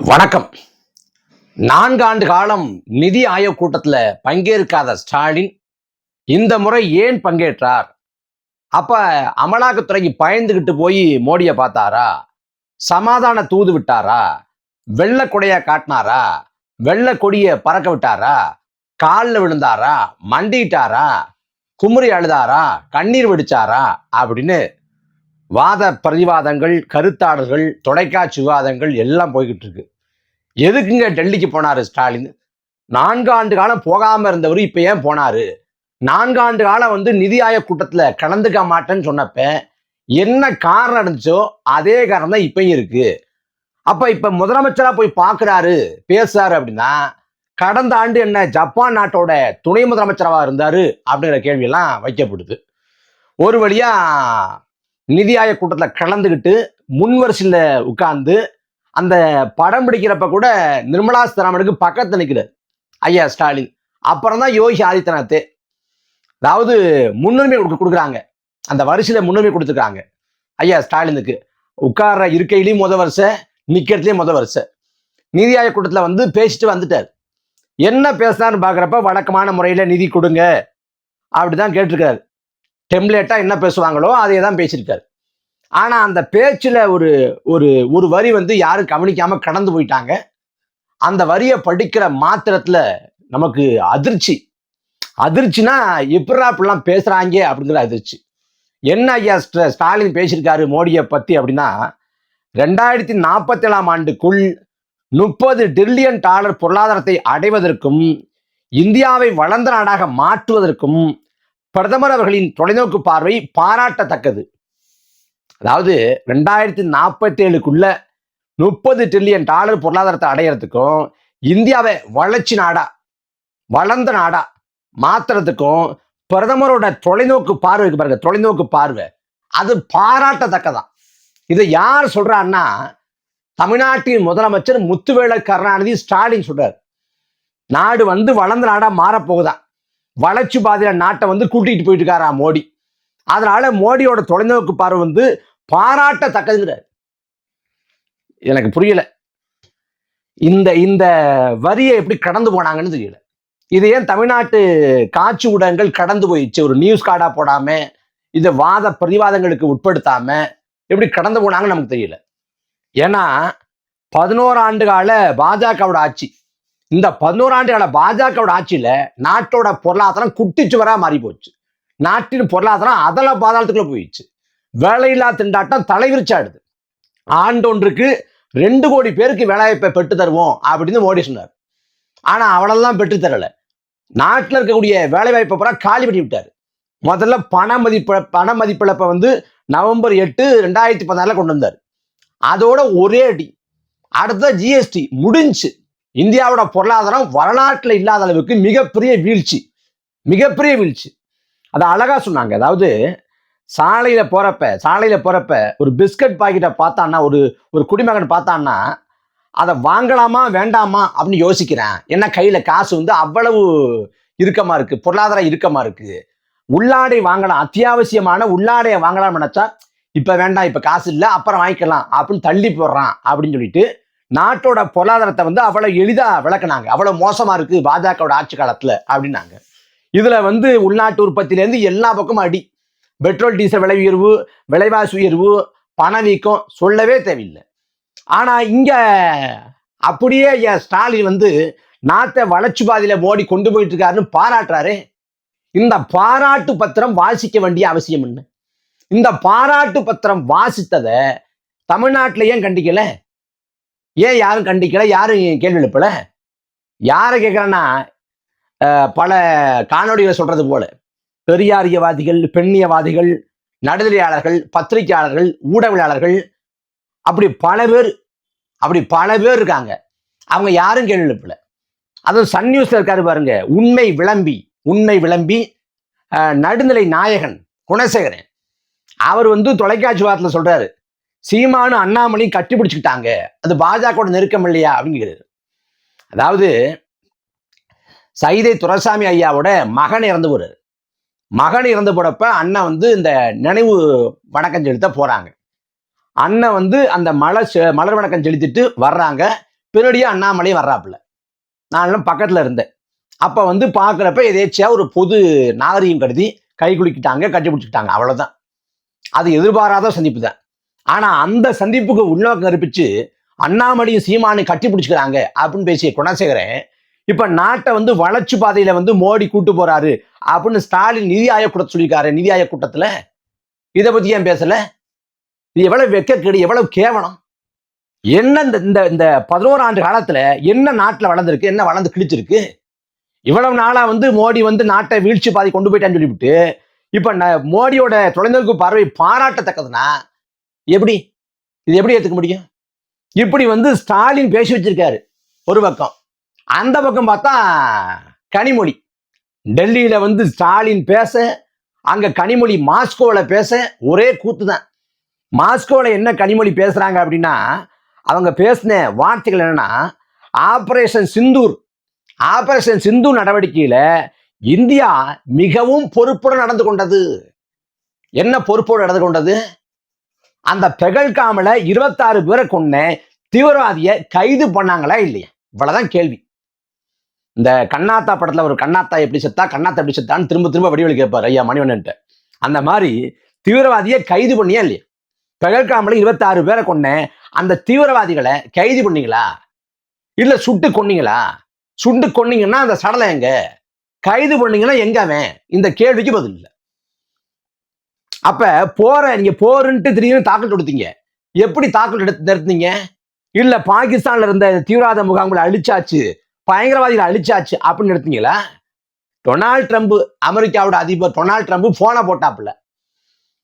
வணக்கம். நான்காண்டு காலம் நிதி ஆயோக் கூட்டத்தில் பங்கேற்காத ஸ்டாலின் இந்த முறை ஏன் பங்கேற்றார்? அப்ப அமலாக்கத்துறைக்கு பயந்துகிட்டு போய் மோடியை பார்த்தாரா? சமாதான தூது விட்டாரா? வெள்ளை கொடையா காட்டினாரா? வெள்ள கொடியை பறக்க விட்டாரா? காலில் விழுந்தாரா? மண்டிட்டாரா? குமுறி அழுதாரா? கண்ணீர் வெடிச்சாரா? அப்படின்னு வாத பிரதிவாதங்கள் கருத்தாடல்கள் தொலைக்காட்சி விவாதங்கள் எல்லாம் போய்கிட்டு இருக்கு. எதுக்குங்க டெல்லிக்கு போனார் ஸ்டாலின்? நான்காண்டு காலம் போகாம இருந்தவர் இப்ப ஏன் போனாரு? நான்காண்டு காலம் வந்து நிதி ஆயோக் கூட்டத்துல கலந்துக்க மாட்டேன்னு சொன்னப்ப என்ன காரணம் இருந்துச்சோ அதே காரணம் தான் இப்பயும் இருக்கு. அப்ப இப்ப முதலமைச்சரா போய் பார்க்குறாரு பேசுறாரு அப்படின்னா கடந்த ஆண்டு என்ன ஜப்பான் நாட்டோட துணை முதலமைச்சராக இருந்தாரு அப்படிங்கிற கேள்வியெல்லாம் வைக்கப்படுது. ஒரு வழியா நிதி ஆயோக் கூட்டத்தில் கலந்துக்கிட்டு முன் வரிசையில் உட்கார்ந்து அந்த படம் பிடிக்கிறப்ப கூட நிர்மலா சீதாராமனுக்கு பக்கத்தில் நிற்கிறார் ஐயா ஸ்டாலின். அப்புறம் தான் யோகி ஆதித்யநாத். அதாவது முன்னுரிமை கொடுக்க கொடுக்குறாங்க. அந்த வரிசையில் முன்னுரிமை கொடுத்துருக்காங்க. ஐயா ஸ்டாலினுக்கு. உட்கார்ற இருக்கையிலையும் முத வரிசை நிக்கிறதுலயும் முத வரிசை. நிதி ஆயோக் கூட்டத்தில் வந்து பேசிட்டு வந்துட்டார். என்ன பேசுனான்னு பார்க்குறப்ப வழக்கமான முறையில் நிதி கொடுங்க. அப்படி தான் கேட்டிருக்காரு டெம்ப்ளேட்டாக என்ன பேசுவாங்களோ அதே தான் பேசியிருக்காரு. ஆனால் அந்த பேச்சில் ஒரு ஒரு ஒரு வரி வந்து யாரும் கவனிக்காமல் கடந்து போயிட்டாங்க. அந்த வரியை படிக்கிற மாத்திரத்தில் நமக்கு அதிர்ச்சி. அதிர்ச்சினா எப்படா இப்படிலாம் பேசுகிறாங்க அப்படிங்கிற அதிர்ச்சி. என்ன ஐயா ஸ்ட- ஸ்டாலின் பேசியிருக்காரு மோடியை பற்றி அப்படின்னா ரெண்டாயிரத்தி நாற்பத்தேழாம் ஆண்டுக்குள் முப்பது டிரில்லியன் டாலர் பொருளாதாரத்தை அடைவதற்கும் இந்தியாவை வளர்ந்த நாடாக மாற்றுவதற்கும் பிரதமர் அவர்களின் தொலைநோக்கு பார்வை பாராட்டத்தக்கது. அதாவது ரெண்டாயிரத்தி நாற்பத்தி ஏழுக்குள்ள முப்பது ட்ரில்லியன் டாலர் பொருளாதாரத்தை அடையிறதுக்கும் இந்தியாவை வளர்ச்சி நாடா வளர்ந்த நாடா மாத்துறதுக்கும் பிரதமரோட தொலைநோக்கு பார்வை பாருங்க தொலைநோக்கு பார்வை. அது பாராட்டத்தக்கதான் இதை யார் சொல்றான்னா தமிழ்நாட்டின் முதலமைச்சர் முத்துவேல கருணாநிதி ஸ்டாலின் சொல்றார். நாடு வந்து வளர்ந்த நாடா மாறப்போகுதான் வளர்ச்சி பாதையில நாட்டை வந்து கூட்டிட்டு போயிட்டு இருக்காரா மோடி. அதனால மோடியோட தொலைநோக்கு பார்வை வந்து பாராட்டத்தக்கதுங்கிறார் எனக்கு புரியல. இந்த இந்த வரியை எப்படி கடந்து போனாங்கன்னு தெரியல. இது ஏன் தமிழ்நாட்டு காட்சி ஊடகங்கள் கடந்து போயிடுச்சு? ஒரு நியூஸ் கார்டா போடாம இதை வாத பிரதிவாதங்களுக்கு உட்படுத்தாம எப்படி கடந்து போனாங்கன்னு நமக்கு தெரியல. ஏன்னா பதினோரு ஆண்டு கால பாஜகவோட ஆட்சி இந்த பதினோரு கால பாஜகவோட ஆட்சியில நாட்டோட பொருளாதாரம் குட்டிச்சுவரா மாறி போச்சு நாட்டின் பொருளாதாரம் அதல பாதாளத்துக்குள்ள போயிடுச்சு. வேலையில்லா திண்டாட்டம் தலைவிரிச்சாடுது ஆண்டொன்றுக்கு ரெண்டு கோடி பேருக்கு வேலைவாய்ப்பை பெற்று தருவோம் அப்படின்னு மோடி சொன்னார். ஆனா அவளெல்லாம் பெற்று தரல. நாட்டில் இருக்கக்கூடிய வேலைவாய்ப்பை பூரா காலி பண்ணி விட்டார். முதல்ல பண மதிப்பு பண மதிப்பிழப்பை வந்து நவம்பர் எட்டு ரெண்டாயிரத்தி பதினாலில் கொண்டு வந்தார். அதோட ஒரே அடி. அடுத்த ஜிஎஸ்டி முடிஞ்சு இந்தியாவோட பொருளாதாரம் வரலாற்றில் இல்லாத அளவுக்கு மிகப்பெரிய வீழ்ச்சி. மிகப்பெரிய வீழ்ச்சி. அதை அழகா சொன்னாங்க. அதாவது சாலையில போறப்ப சாலையில போறப்ப ஒரு பிஸ்கட் பாக்கெட்டை பார்த்தான்னா ஒரு ஒரு குடிமகன் பார்த்தான்னா அதை வாங்கலாமா வேண்டாமா? அப்படின்னு யோசிக்கிறேன். என்ன கையில காசு வந்து அவ்வளவு இறுக்கமாக இருக்கு. பொருளாதாரம் இறுக்கமாக இருக்கு. உள்ளாடை வாங்கலாம். அத்தியாவசியமான உள்ளாடையை வாங்கலாம்னு நினைச்சா இப்ப வேண்டாம் இப்ப காசு இல்லை அப்புறம் வாங்கிக்கலாம். அப்படின்னு தள்ளி போடுறான் அப்படின்னு சொல்லிட்டு நாட்டோட பொருளாதாரத்தை வந்து அவ்வளோ எளிதாக விளக்குனாங்க. அவ்வளோ மோசமாக இருக்கு பாஜகவோட ஆட்சி காலத்தில் அப்படின்னாங்க. இதில் வந்து உள்நாட்டு உற்பத்தியிலேருந்து எல்லா பக்கமும் அடி. பெட்ரோல் டீசல் விலை உயர்வு விலைவாசி உயர்வு பணவீக்கம் சொல்லவே தேவையில்லை. ஆனால் இங்கே அப்படியே என் ஸ்டாலின் வந்து நாட்டை வளர்ச்சி பாதையில் மோடி கொண்டு போயிட்டு இருக்காருன்னு பாராட்டுறாரு. இந்த பாராட்டு பத்திரம் வாசிக்க வேண்டிய அவசியம் என்ன? இந்த பாராட்டு பத்திரம் வாசித்ததை தமிழ்நாட்டில் ஏன் ஏன் யாரும் கண்டிக்கல? யாரும் கேள்வி எழுப்பல? யாரை கேட்குறேன்னா பல காணொலிகளை சொல்றது போல பெரியாரியவாதிகள் பெண்ணியவாதிகள் நடுநிலையாளர்கள் பத்திரிகையாளர்கள் ஊடகவியலாளர்கள் அப்படி பல பேர் அப்படி பல பேர் இருக்காங்க. அவங்க யாரும் கேள்வி எழுப்பல. அதுவும் சன் நியூஸ்ல இருக்காரு பாருங்க உண்மை விளம்பி உண்மை விளம்பி நடுநிலை நாயகன் குணசேகரன். அவர் வந்து தொலைக்காட்சி வாரத்தில் சொல்றாரு சீமானு அண்ணாமலை கட்டி பிடிச்சிக்கிட்டாங்க அது பாஜகவோட நெருக்கம் இல்லையா? அப்படிங்கிறது அதாவது சைதை துரசாமி ஐயாவோட மகன் இறந்து போறாரு. மகன் இறந்து போறப்ப அண்ணன் வந்து இந்த நினைவு வணக்கம் செலுத்த போறாங்க. அண்ணன் வந்து அந்த மலர் செ- மலர் வணக்கம் செலுத்திட்டு வர்றாங்க. பின்னாடியே அண்ணாமலையும் வர்றாப்புல. நானும் பக்கத்துல இருந்தேன். அப்ப வந்து பார்க்குறப்ப எதேச்சியா ஒரு பொது நாகரீகம் கருதி கை குலுக்கிட்டாங்க கட்டி பிடிச்சிக்கிட்டாங்க அவ்வளவுதான். அது எதிர்பாராத சந்திப்பு தான். ஆனா அந்த சந்திப்புக்கு உள்நோக்கம் கற்பிச்சு அண்ணாமலையும் சீமானு கட்டி பிடிச்சிக்கிறாங்க அப்படின்னு பேசிய குணசேகரன் இப்ப நாட்டை வந்து வளர்ச்சி பாதையில வந்து மோடி கூட்டு போறாரு அப்படின்னு ஸ்டாலின் நிதி ஆயோக் கூட்டத்தை சொல்லியிருக்காரு நிதி ஆயோக் கூட்டத்துல. இதை பத்தி ஏன் பேசல? இது எவ்வளவு வெக்கக்கேடு எவ்வளவு கேவலம்? என்ன இந்த இந்த இந்த பதினோரு ஆண்டு காலத்துல என்ன நாட்டுல வளர்ந்துருக்கு என்ன வளர்ந்து கிழிச்சிருக்கு? இவ்வளவு நாளா வந்து மோடி வந்து நாட்டை வீழ்ச்சி பாதை கொண்டு போயிட்டான்னு சொல்லிவிட்டு இப்ப ந- மோடியோட தொலைநோக்கு பார்வை பாராட்டத்தக்கதுன்னா எப்படி? இது எப்படி ஏத்துக்க முடியும்? இப்படி வந்து ஸ்டாலின் பேசி வச்சிருக்காரு ஒரு பக்கம். அந்த பக்கம் பார்த்தா கனிமொழி. டெல்லியில வந்து ஸ்டாலின் பேச அங்க கனிமொழி மாஸ்கோவில் பேச ஒரே கூத்து தான். மாஸ்கோவில் என்ன கனிமொழி பேசுறாங்க அப்படின்னா அவங்க பேசின வார்த்தைகள் என்னன்னா ஆபரேஷன் சிந்தூர் ஆபரேஷன் சிந்து நடவடிக்கையில இந்தியா மிகவும் பொறுப்புடன் நடந்து கொண்டது. என்ன பொறுப்போடு நடந்து கொண்டது? அந்த பெகல்காமில் இருபத்தாறு பேரை கொண்டு தீவிரவாதியை கைது பண்ணாங்களா இல்லையா? இவ்வளவுதான் கேள்வி. இந்த கண்ணாத்தா படத்துல ஒரு கண்ணாத்தா எப்படி செத்தா கண்ணாத்தா எப்படி செத்தான்னு திரும்ப திரும்ப வடிவழி கேட்பார் ஐயா மணிவண்ணன்ட்ட. அந்த மாதிரி தீவிரவாதியை கைது பண்ணியா இல்லையா? பெகல்காமில் இருபத்தாறு பேரை கொண்டு அந்த தீவிரவாதிகளை கைது பண்ணீங்களா? இல்ல சுட்டு கொன்னீங்களா? சுட்டு கொன்னீங்கன்னா அந்த சடலம் எங்க? கைது பண்ணீங்கன்னா எங்க அவன்? இந்த கேள்விக்கு பதில் இல்லை. அப்ப போற நீங்க போருன்ட்டு திடீர்னு தாக்கல் கொடுத்தீங்க எப்படி தாக்கல் எடுத்து இல்ல பாகிஸ்தான்ல இருந்த தீவிரவாத முகாம்களை அழிச்சாச்சு பயங்கரவாதிகளை அழிச்சாச்சு அப்படின்னு எடுத்தீங்களா டொனால்ட் ட்ரம்ப் அமெரிக்காவோட அதிபர் டொனால்ட் ட்ரம்ப் போனை போட்டாப்புல.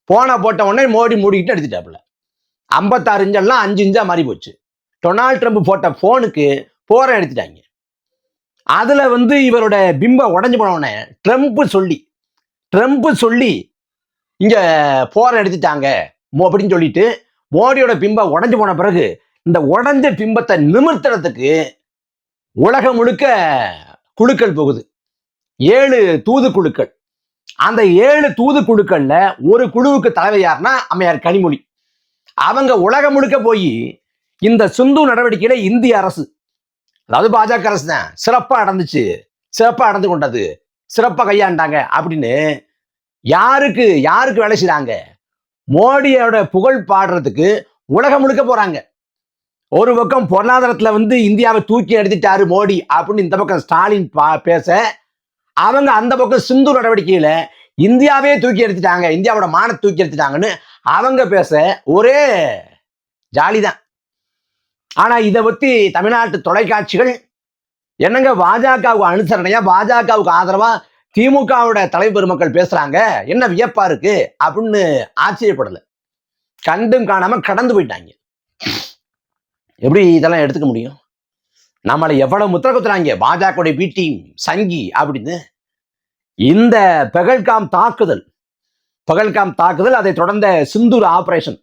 போனை போட்ட உடனே மோடி மூடிக்கிட்டு எடுத்துட்டாப்புல ஐம்பத்தாறு இன்ச்செல்லாம் அஞ்சு இன்ச்சா மாறி போச்சு. டொனால்ட் ட்ரம்ப் போட்ட போனுக்கு போரை எடுத்துட்டாங்க அதுல வந்து இவரோட பிம்பம் உடஞ்சு போன உடனே ட்ரம்ப் சொல்லி ட்ரம்ப் சொல்லி இங்க போரை எடுத்துட்டாங்க அப்படின்னு சொல்லிட்டு மோடியோட பிம்பம் உடஞ்சு போன பிறகு இந்த உடஞ்ச பிம்பத்தை நிமிர்த்துறதுக்கு உலகம் முழுக்க குழுக்கள் போகுது. ஏழு தூது குழுக்கள். அந்த ஏழு தூது குழுக்கள்ல ஒரு குழுவுக்கு தலைவர் யாருன்னா அம்மையார் கனிமொழி. அவங்க உலகம் முழுக்க போய் இந்த சிந்து நடவடிக்கையில இந்திய அரசு அதாவது பாஜக அரசு தான் சிறப்பா நடந்துச்சு சிறப்பா நடந்து கொண்டது சிறப்பா கையாண்டாங்க அப்படின்னு யாருக்கு யாருக்கு வேலை செய்றாங்க? மோடியோட புகழ் பாடுறதுக்கு உலகம் முழுக்க போறாங்க. ஒரு பக்கம் பொருளாதாரத்துல வந்து இந்தியாவை தூக்கி எடுத்துட்டாரு மோடி அப்படின்னு இந்த பக்கம் ஸ்டாலின் பா- பேச அவங்க அந்த பக்கம் சிந்து நடவடிக்கையில இந்தியாவே தூக்கி எடுத்துட்டாங்க இந்தியாவோட மானத்தை தூக்கி எடுத்துட்டாங்கன்னு அவங்க பேச ஒரே ஜாலிதான். ஆனா இதை பத்தி தமிழ்நாட்டு தொலைக்காட்சிகள் என்னங்க பாஜகவுக்கு அனுசரணையா பாஜகவுக்கு ஆதரவா திமுகவோட தலைவர் மக்கள் பேசுறாங்க என்ன வியப்பா இருக்கு? அப்படின்னு ஆச்சரியப்படல. கண்டும் காணாம கடந்து போயிட்டாங்க. எப்படி இதெல்லாம் எடுத்துக்க முடியும்? நம்மளை எவ்வளவு முத்திர குத்துறாங்க பாஜக பி டீம் சங்கி அப்படின்னு. இந்த பெகல்காம் தாக்குதல் பகல்காம் தாக்குதல் அதை தொடர்ந்த சிந்தூர் ஆபரேஷன்.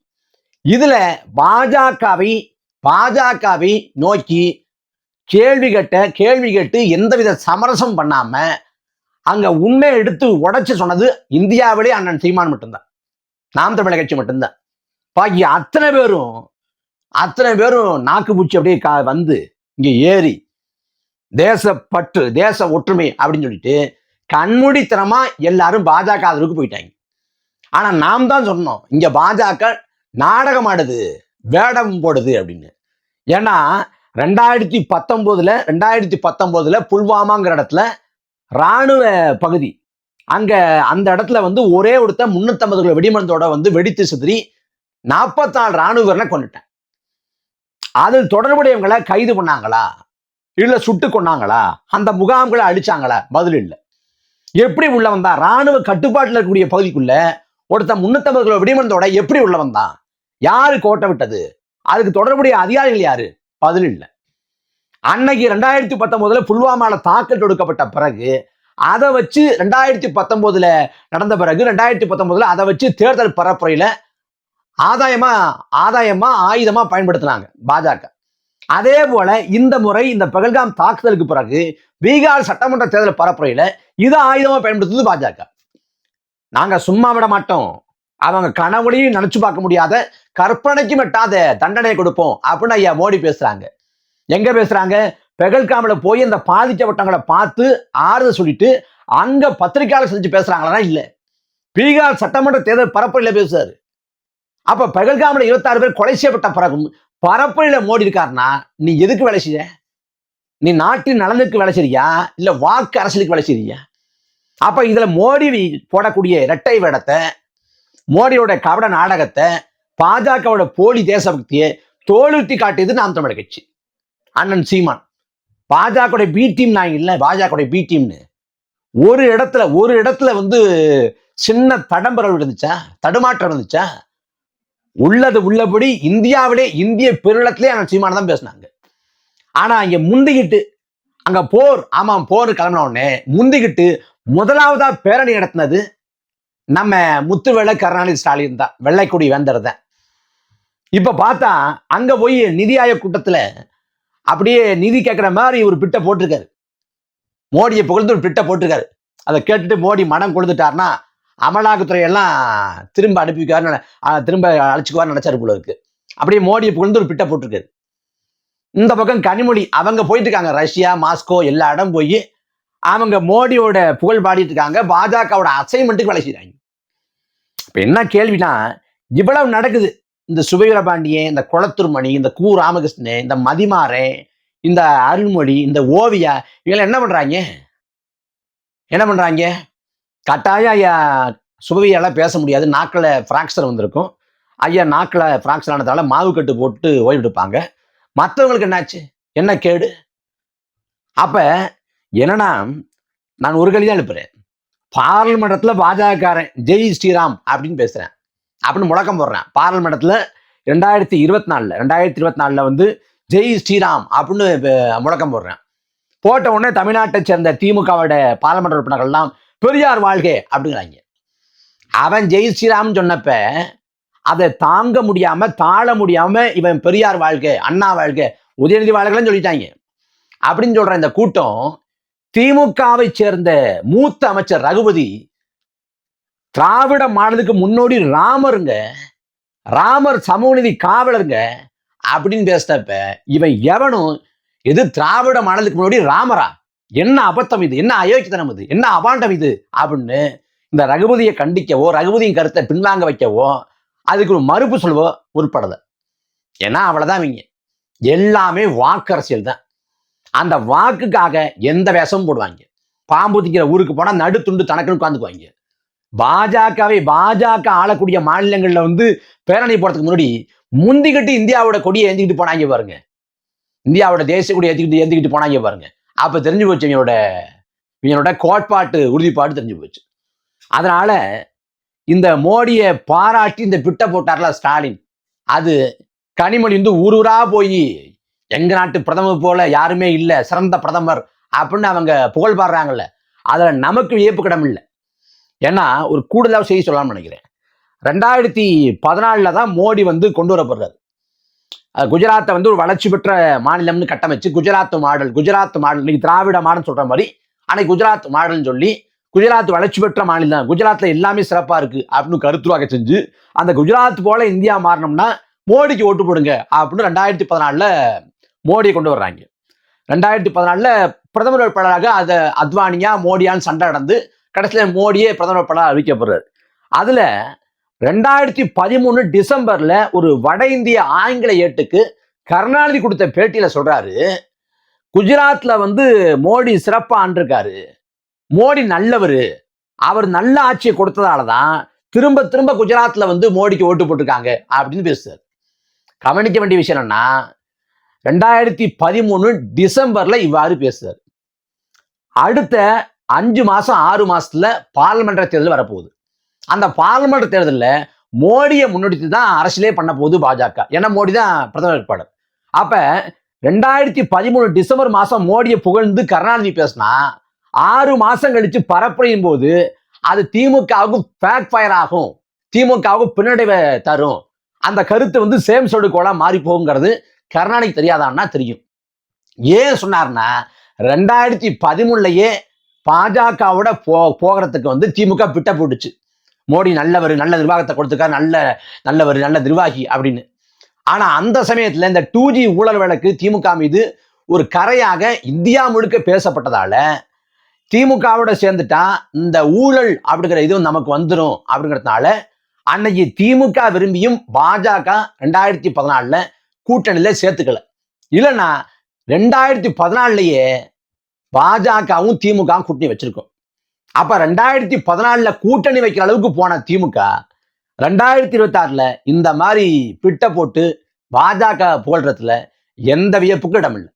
இதுல பாஜகவை பாஜகவை நோக்கி கேள்வி கேட்ட கேள்வி கேட்டு எந்தவித சமரசம் பண்ணாம அங்க உண்மையை எடுத்து உடைச்சு சொன்னது இந்தியாவிலே அண்ணன் சீமான் மட்டும்தான். நாம் தமிழர் கட்சி மட்டும்தான். பாக்கி அத்தனை பேரும் அத்தனை பேரும் நாக்கு பூச்சி அப்படியே கா வந்து இங்க ஏறி தேசப்பற்று தேச ஒற்றுமை அப்படின்னு சொல்லிட்டு கண்மூடித்தனமா எல்லாரும் பாஜக அதற்கு போயிட்டாங்க. ஆனா நாம் தான் சொன்னோம் இங்க பாஜக நாடகம் ஆடுது வேடம் போடுது அப்படின்னு. ஏன்னா ரெண்டாயிரத்தி பத்தொன்பதுல ரெண்டாயிரத்தி பத்தொன்பதுல புல்வாமாங்கிற இடத்துல ராணுவ பகுதி. அங்க அந்த இடத்துல வந்து ஒரே ஒருத்த முன்னூத்தம்பது கிலோ வெடிமருந்தோட வந்து வெடித்து சிதறி நாற்பத்தாறு ராணுவ வீரனை கொண்டுட்டேன் அதில் தொடர்புடையவங்களை கைது பண்ணாங்களா? இல்ல சுட்டு கொன்னாங்களா? அந்த முகாம்களை அழிச்சாங்களா? பதில் இல்லை. எப்படி உள்ள வந்தா ராணுவ கட்டுப்பாட்டில் இருக்கக்கூடிய பகுதிக்குள்ள ஒருத்தன் முன்னூத்தம்பது கிலோ வெடிமருந்தோட எப்படி உள்ள வந்தான்? யாரு கோட்டை விட்டது அதுக்கு தொடர்புடைய அதிகாரிகள் யாரு? பதில் இல்லை. அன்னைக்கு ரெண்டாயிரத்தி பத்தொன்பதுல புல்வாமால தாக்கல் தொடுக்கப்பட்ட பிறகு அதை வச்சு ரெண்டாயிரத்தி பத்தொன்பதுல நடந்த பிறகு ரெண்டாயிரத்தி பத்தொன்பதுல அதை வச்சு தேர்தல் பரப்புரையில ஆதாயமா ஆதாயமா ஆயுதமா பயன்படுத்தினாங்க பாஜக. அதே போல இந்த முறை இந்த பகல்காம் தாக்குதலுக்கு பிறகு பீகார் சட்டமன்ற தேர்தல் பரப்புரையில இதை ஆயுதமா பயன்படுத்துது பாஜக. நாங்க சும்மா விட மாட்டோம். அவங்க கனவுலையும் நினைச்சு பார்க்க முடியாத கற்பனைக்கும் எட்டாத தண்டனை கொடுப்போம் அப்படின்னு ஐயா மோடி பேசுறாங்க. எங்க பேசுறாங்க? பெகல்காமில் போய் அந்த பாதிக்கப்பட்டவங்களை பார்த்து ஆறுதல் சொல்லிட்டு அங்க பத்திரிகையாளர் சந்திச்சு பேசுறாங்களா? இல்ல. பீகார் சட்டமன்ற தேர்தல் பரப்புரையில பேசுறாரு. அப்ப பெகல்காமில் இருபத்தாறு பேர் கொலை செய்யப்பட்ட பிறகும் பரப்புரையில மோடி இருக்காருன்னா நீ எதுக்கு வேலை செய்ய நீ நாட்டின் நலனுக்கு வேலை செய்றியா? இல்ல வாக்கு அரசியலுக்கு வேலை செய்யா அப்ப இதுல மோடி போடக்கூடிய இரட்டை வேடத்தை மோடியோட கபட நாடகத்தை பாஜகவோட போலி தேசபக்தியை தோலுத்தி காட்டியது நாம் தமிழர் கட்சி. அண்ணன் சீமான். பாஜக பி டீம் நான் இல்லை பாஜக பி டீம்னு ஒரு இடத்துல ஒரு இடத்துல வந்து சின்ன தடம்பரல் இருந்துச்சா? தடுமாற்றம் இருந்துச்சா? உள்ளது உள்ளபடி இந்தியாவிலே இந்திய பெருளத்திலே அண்ணன் சீமான தான் பேசினாங்க. ஆனா இங்க முந்திக்கிட்டு அங்க போர் ஆமாம் போர் கிளம்பின உடனே முந்திக்கிட்டு முதலாவதா பேரணி நடத்தினது நம்ம முத்துவேலை கருணாநிதி ஸ்டாலின் தான். வெள்ளைக்குடி வேந்தர் தான். இப்ப பார்த்தா அங்க போய் நிதி ஆயோக் கூட்டத்துல அப்படியே நிதி கேட்குற மாதிரி ஒரு பிட்டை போட்டிருக்காரு. மோடியை புகழ்ந்து ஒரு பிட்டை போட்டிருக்காரு. அதை கேட்டுட்டு மோடி மனம் கொடுத்துட்டார்னா அமலாக்கத்துறை எல்லாம் திரும்ப அனுப்பிக்குவார் திரும்ப அழைச்சிக்குவார் நினைச்சாரு போல இருக்கு. அப்படியே மோடியை புகழ்ந்து ஒரு பிட்டை போட்டிருக்காரு. இந்த பக்கம் கனிமொழி அவங்க போயிட்டு இருக்காங்க ரஷ்யா மாஸ்கோ எல்லா இடம் போய் அவங்க மோடியோட புகழ் பாடிட்டு இருக்காங்க பாஜகவோட அசைன்மெண்ட்டுக்கு வேலை செய்கிறாங்க இப்போ என்ன கேள்வினா இவ்வளவு நடக்குது. இந்த சுபவீர பாண்டியன் இந்த குளத்துருமணி இந்த கு. ராமகிருஷ்ணன் இந்த மதிமாறே இந்த அருள்மொழி இந்த ஓவியா இவங்க என்ன பண்றாங்க? என்ன பண்றாங்க? கட்டாயம் ஐயா சுபவியால பேச முடியாது. நாக்கில் ஃப்ராக்சர் வந்திருக்கும். ஐயா நாக்கில் ஃப்ராக்சர் ஆனதால மாவு கட்டு போட்டு ஓய்வெடுப்பாங்க. மற்றவங்களுக்கு என்னாச்சு? என்ன கேடு? அப்ப என்னன்னா நான் ஒரு கழி தான் எழுப்புறேன். பார்லிமெண்டத்தில் பாஜகக்காரன் ஜெய் ஸ்ரீராம் அப்படின்னு பேசுறேன். அப்படின்னு முழக்கம் போடுறேன். பார்லிமெண்டத்தில் ரெண்டாயிரத்தி இருபத்தி நாலில் ரெண்டாயிரத்தி இருபத்தி நாலில் வந்து ஜெய் ஸ்ரீராம் அப்படின்னு முழக்கம் போடுறேன். போட்ட உடனே தமிழ்நாட்டை சேர்ந்த திமுகவோட பாராளுமன்ற உறுப்பினர்கள்லாம் பெரியார் வாழ்கே அப்படிங்கிறாங்க. அவன் ஜெய் ஸ்ரீராம்னு சொன்னப்ப அதை தாங்க முடியாம தாழ முடியாம இவன் பெரியார் வாழ்க அண்ணா வாழ்க உதயநிதி வாழ்கன்னு சொல்லிட்டாங்க. அப்படின்னு சொல்ற இந்த கூட்டம் திமுகவை சேர்ந்த மூத்த அமைச்சர் ரகுபதி திராவிட மாடலுக்கு முன்னோடி ராமருங்க. ராமர் சமூகநீதி காவலருங்க. அப்படின்னு பேசினப்ப இவன் எவனும் எது திராவிட மாடலுக்கு முன்னாடி ராமரா? என்ன அபத்தம் இது? என்ன அயோக்கியத்தனம் இது? என்ன அபாண்டம் இது? அப்படின்னு இந்த ரகுபதியை கண்டிக்கவோ ரகுபதியின் கருத்தை பின்வாங்க வைக்கவோ அதுக்கு ஒரு மறுப்பு சொல்லவோ முற்படல ஏன்னா அவ்வளவுதான் இவங்க. எல்லாமே வாக்கு அரசியல் தான். அந்த வாக்குக்காக எந்த வேஷமும் போடுவாங்க. பாம்பு திக்கிற ஊருக்கு போனா நடுத்துண்டு தனக்குன்னு உட்காந்துக்குவாங்க பாஜகவை பாஜக ஆளக்கூடிய மாநிலங்கள்ல வந்து பேரணி போறதுக்கு முன்னாடி முந்திக்கிட்டு இந்தியாவோட கொடியை ஏந்திக்கிட்டு போனாங்க பாருங்க. இந்தியாவோட தேசிய கொடியை ஏந்திக்கிட்டு ஏந்திக்கிட்டு போனாங்க பாருங்க. அப்ப தெரிஞ்சு போச்சு இவனோட இவனோட கோட்பாட்டு உறுதிப்பாடு தெரிஞ்சு போச்சு. அதனால இந்த மோடியை பாராட்டி இந்த பிட்டை போட்டார்ல ஸ்டாலின். அது கனிமொழி வந்து ஊர் ஊரா போய் எங்க நாட்டு பிரதமர் போல யாருமே இல்லை சிறந்த பிரதமர் அப்படின்னு அவங்க புகழ் பாடுறாங்கல்ல அதுல நமக்கு வியப்பு கிடமில்லை. ஏன்னா ஒரு கூடுதலாக செய்தி சொல்லலாம்னு நினைக்கிறேன். ரெண்டாயிரத்தி பதினாலில் தான் மோடி வந்து கொண்டு வரப்படுறாரு. குஜராத்தை வந்து ஒரு வளர்ச்சி பெற்ற மாநிலம்னு கட்டமைச்சு குஜராத் மாடல் குஜராத் மாடல் இன்னைக்கு திராவிட மாடல் சொல்ற மாதிரி அன்னைக்கு குஜராத் மாடல்னு சொல்லி குஜராத் வளர்ச்சி பெற்ற மாநிலம் குஜராத்தில் எல்லாமே சிறப்பாக இருக்கு அப்படின்னு கருத்துருவாக்க செஞ்சு அந்த குஜராத் போல இந்தியா மாறணும்னா மோடிக்கு ஓட்டு போடுங்க அப்படின்னு ரெண்டாயிரத்தி பதினாலில் மோடியை கொண்டு வர்றாங்க. ரெண்டாயிரத்தி பதினாலில் பிரதமர் வேட்பாளராக அதை அத்வானியா மோடியான்னு சண்டை நடந்து கடைசியில் மோடியே பிரதமர் பட அறிவிக்கப்படுறாரு அதில் ரெண்டாயிரத்தி பதிமூணு டிசம்பரில் ஒரு வட இந்திய ஆங்கில ஏட்டுக்கு கருணாநிதி கொடுத்த பேட்டியில் சொல்கிறாரு குஜராத்தில் வந்து மோடி சிறப்பாக ஆண்டிருக்காரு மோடி நல்லவர் அவர் நல்ல ஆட்சியை கொடுத்ததால தான் திரும்ப திரும்ப குஜராத்தில் வந்து மோடிக்கு ஓட்டு போட்டிருக்காங்க அப்படின்னு பேசுறாரு. கவனிக்க வேண்டிய விஷயம் என்னன்னா ரெண்டாயிரத்தி பதிமூணு டிசம்பரில் இவ்வாறு பேசுறாரு. அடுத்த அஞ்சு மாசம் ஆறு மாசத்துல பார்லிமெண்ட் தேர்தல் வரப்போகுது. அந்த பார்லிமெண்ட் தேர்தலில் மோடியை முன்னெடுத்து தான் அரசியலே பண்ண போகுது பாஜக. ஏன்னா மோடி தான் பிரதமர் வேட்பாளர். அப்ப ரெண்டாயிரத்தி பதிமூணு டிசம்பர் மாசம் மோடியை புகழ்ந்து கருணாநிதி பேசினா ஆறு மாசம் கழிச்சு பரப்புரையும் போது அது திமுகவுக்கு பேக் ஃபயர் ஆகும். திமுகவுக்கு பின்னடைவை தரும். அந்த கருத்து வந்து சேம் சொடுக்கோலா மாறி போகுங்கிறது கருணாநிதி தெரியாதான்னா தெரியும். ஏன் சொன்னார்னா ரெண்டாயிரத்தி பதிமூணுலயே பாஜகவோட போ போகிறதுக்கு வந்து திமுக பிட்ட போட்டுச்சு. மோடி நல்லவர் நல்ல நிர்வாகத்தை கொடுத்துருக்காரு நல்ல நல்லவர் நல்ல நிர்வாகி அப்படின்னு. ஆனா அந்த சமயத்துல இந்த டூ ஜி ஊழல் வழக்கு திமுக மீது ஒரு கரையாக இந்தியா முழுக்க பேசப்பட்டதால திமுகவோட சேர்ந்துட்டா இந்த ஊழல் அப்படிங்கிற இதுவும் நமக்கு வந்துடும் அப்படிங்கிறதுனால அன்னைக்கு திமுக விரும்பியும் பாஜக ரெண்டாயிரத்தி பதினாலில் கூட்டணியில் சேர்த்துக்கல. இல்லைன்னா ரெண்டாயிரத்தி பதினாலுலேயே பாஜகவும் திமுகவும் கூட்டணி வச்சிருக்கோம். அப்ப ரெண்டாயிரத்தி பதினாலுல கூட்டணி வைக்கிற அளவுக்கு போன திமுக ரெண்டாயிரத்தி இருபத்தி ஆறுல இந்த மாதிரி பிட்ட போட்டு பாஜக புகழ்றதுல எந்த வியப்புக்கும் இடமில்லை.